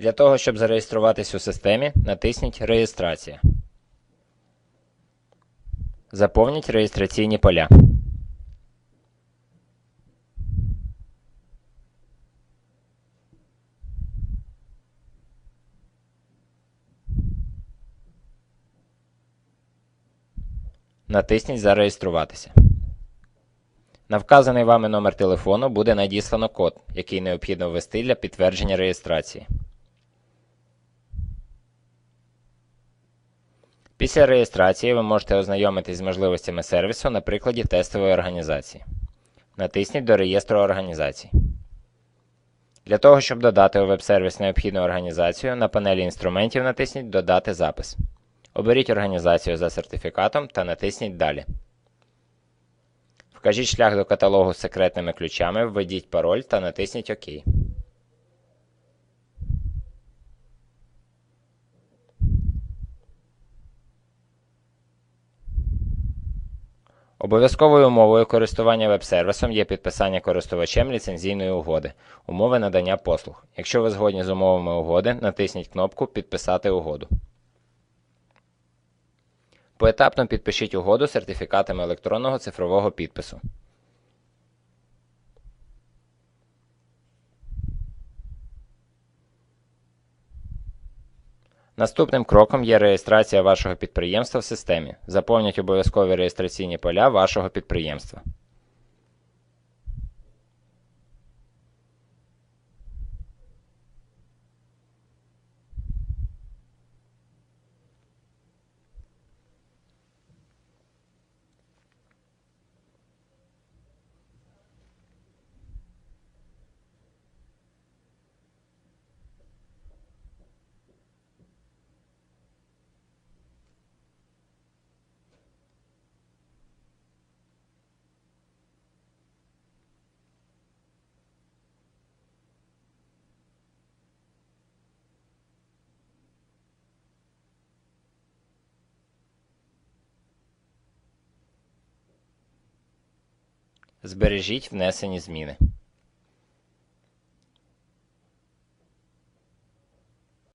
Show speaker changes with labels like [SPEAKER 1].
[SPEAKER 1] Для того, щоб зареєструватись у системі, натисніть Реєстрація. Заповніть реєстраційні поля. Натисніть Зареєструватися. На вказаний вами номер телефону буде надіслано код, який необхідно ввести для підтвердження реєстрації. Після реєстрації ви можете ознайомитись з можливостями сервісу на прикладі тестової організації. Натисніть до реєстру організацій. Для того, щоб додати у веб-сервіс необхідну організацію, на панелі інструментів натисніть Додати запис. Оберіть організацію за сертифікатом та натисніть Далі. Вкажіть шлях до каталогу з секретними ключами, введіть пароль та натисніть ОК. Обов'язковою умовою користування веб-сервісом є підписання користувачем ліцензійної угоди, умови надання послуг. Якщо ви згодні з умовами угоди, натисніть кнопку Підписати угоду. Поетапно підпишіть угоду сертифікатами електронного цифрового підпису. Наступним кроком є реєстрація вашого підприємства в системі. Заповніть обов'язкові реєстраційні поля вашого підприємства. Збережіть внесені зміни.